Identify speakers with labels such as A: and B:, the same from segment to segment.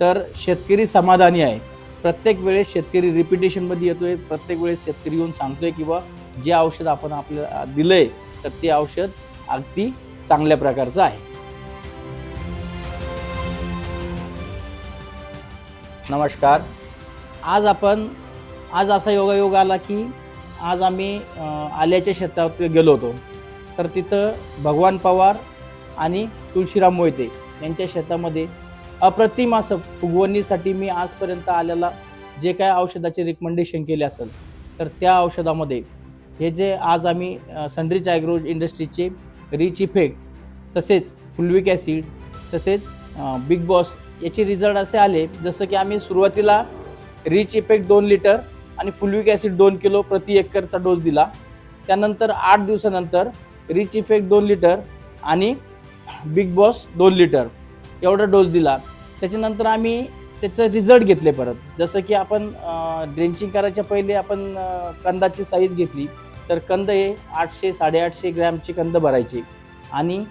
A: तर शेतकरी समाधानी आहे. प्रत्येक वेळेस शेतकरी रिपिटेशनमध्ये येतोय. प्रत्येक वेळेस शेतकरी येऊन सांगतोय आहे किंवा जे औषध आपण आपल्याला दिलंय तर ते औषध अगदी चांगल्या प्रकारचं आहे. नमस्कार. आज आपण आज असा योगायोग आला की आज आम्ही आल्याच्या शेतात गेलो होतो. तर तिथं भगवान पवार आणि तुळशीराम मोहिते यांच्या शेतामध्ये अप्रतिम असं फुगवणीसाठी मी आजपर्यंत आलेला जे काय औषधाचे रिकमेंडेशन केले असेल तर त्या औषधामध्ये हे जे आज आम्ही सनरिच ॲग्रो इंडस्ट्रीचे रिच इफेक्ट तसेच फुलविक ॲसिड तसेच बिग बॉस याचे रिझल्ट असे आले जसं की आम्ही सुरुवातीला रिच इफेक्ट दोन लिटर आणि फुलविक ॲसिड दोन किलो प्रति एकरचा डोस दिला. त्यानंतर आठ दिवसानंतर रिच इफेक्ट दोन लिटर आणि बिग बॉस दोन लिटर एवढा डोस दिला. त्याच्यानंतर आम्ही त्याचं रिझल्ट घेतले परत. जसं की आपण ड्रेंचिंग करायच्या पहिले आपण कंदाची साईज घेतली. तर कंद हे आठशे साडेआठशे ग्रॅमचे कंद भरायचे. आणि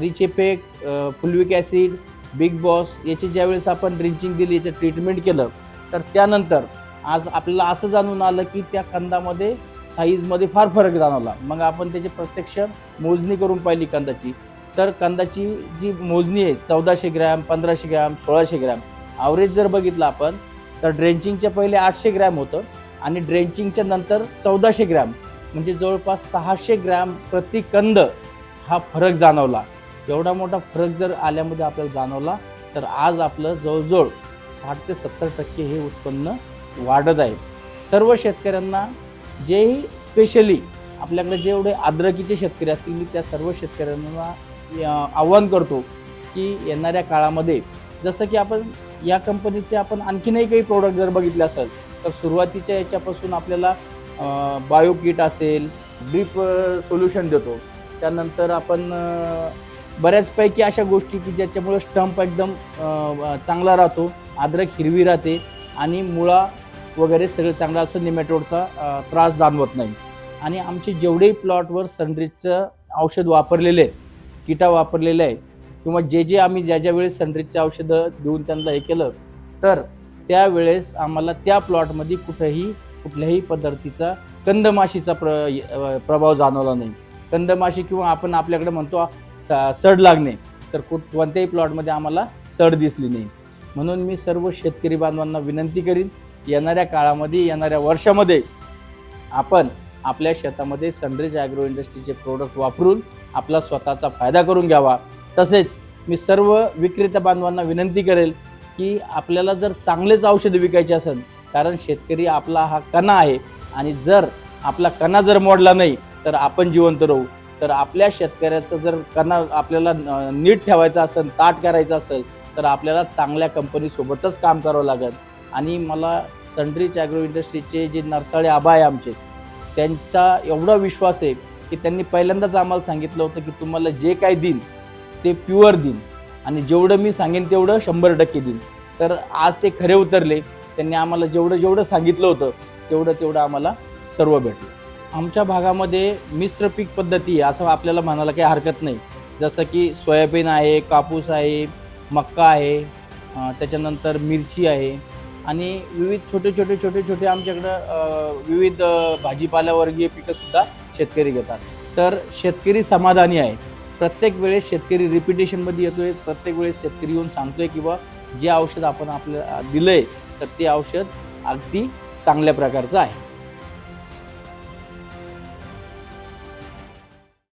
A: Rich Effect fulvic acid Big Boss याची ज्यावेळेस आपण ड्रिंचिंग दिली याचं ट्रीटमेंट केलं तर त्यानंतर आज आपल्याला असं जाणून आलं की त्या कंदामध्ये साईजमध्ये फार फरक जाणवला. मग आपण त्याची प्रत्यक्ष मोजणी करून पाहिली कंदाची. तर कंदाची जी मोजणी आहे चौदाशे ग्रॅम पंधराशे ग्रॅम सोळाशे ग्रॅम ॲव्हरेज जर बघितलं आपण तर ड्रेंचिंगच्या पहिले आठशे ग्रॅम होतं आणि ड्रेंचिंगच्या नंतर चौदाशे ग्रॅम म्हणजे जवळपास सहाशे ग्रॅम प्रति कंद हा फरक जाणवला. एवढा मोठा फरक जर आल्यामध्ये आपल्याला जाणवला तर आज आपलं जवळजवळ साठ ते सत्तर टक्के हे उत्पन्न वाढत आहे. सर्व शेतकऱ्यांना जेही स्पेशली आपल्याकडे जेवढे आद्रकीचे शेतकरी असतील मी त्या सर्व शेतकऱ्यांना आव्हान करतो की येणाऱ्या काळामध्ये जसं की आपण या कंपनीचे आपण आणखीनही काही प्रोडक्ट जर बघितले असेल तर सुरुवातीच्या याच्यापासून आपल्याला बायो किट असेल ड्रीप सोल्युशन देतो. त्यानंतर आपण बऱ्याचपैकी अशा गोष्टी की ज्याच्यामुळं स्टंप एकदम चांगला राहतो अद्रक हिरवी राहते आणि मुळा वगैरे सगळं चांगलं असतो निमॅटोडचा त्रास जाणवत नाही. आणि आमचे जेवढेही प्लॉटवर सनरीजचं औषध वापरलेले आहेत किटा वापरलेले आहे किंवा जे जे आम्ही ज्या ज्या वेळेस सनरीजचे औषधं देऊन त्यांना हे केलं तर त्यावेळेस आम्हाला त्या प्लॉटमध्ये कुठंही कुठल्याही पद्धतीचा कंदमाशीचा प्र प्रभाव जाणवला नाही. कंदमाशी किंवा आपण आपल्याकडे म्हणतो स- सड लागणे तर कुठ कोणत्याही प्लॉटमध्ये आम्हाला सड दिसली नाही. म्हणून मी सर्व शेतकरी बांधवांना विनंती करीन येणाऱ्या काळामध्ये येणाऱ्या वर्षामध्ये आपण आपल्या शेतामध्ये सनरेज ॲग्रो इंडस्ट्रीचे प्रोडक्ट वापरून आपला स्वतःचा फायदा करून घ्यावा. तसेच मी सर्व विक्रेता बांधवांना विनंती करेल की आपल्याला जर चांगलेच औषधं विकायचे असेल कारण शेतकरी आपला हा कणा आहे आणि जर आपला कणा जर मोडला नाही तर आपण जिवंत राहू. तर आपल्या शेतकऱ्याचं जर कणा आपल्याला नीट ठेवायचं असेल ताट करायचं असेल तर आपल्याला चांगल्या कंपनीसोबतच काम करावं लागेल. आणि मला सनरीच ॲग्रो इंडस्ट्रीचे जे नरसाळे आबा आहे आमचे त्यांचा एवढा विश्वास आहे की त्यांनी पहिल्यांदाच आम्हाला सांगितलं होतं की तुम्हाला जे काय देईन ते प्युअर देईन आणि जेवढं मी सांगेन तेवढं शंभर टक्के देईन तर आज ते खरे उतरले त्यांनी आम्हाला जेवढं जेवढं सांगितलं होतं तेवढं तेवढं आम्हाला सर्व भेटलं. आमच्या भागामध्ये मिश्र पीक पद्धती आहे असं आपल्याला म्हणायला काही हरकत नाही. जसं की सोयाबीन आहे कापूस आहे मक्का आहे त्याच्यानंतर मिरची आहे. आणि विविध छोटे छोटे छोटे छोटे आमच्याकडं विविध भाजीपाल्यावर्गीय पिकंसुद्धा शेतकरी घेतात. तर शेतकरी समाधानी आहे. प्रत्येक वेळेस शेतकरी रिपिटेशनमध्ये येतोय. प्रत्येक वेळेस शेतकरी येऊन सांगतोय की बा जे औषध आपण आपल्याला दिलंय तर ते औषध अगदी चांगल्या प्रकारचं आहे.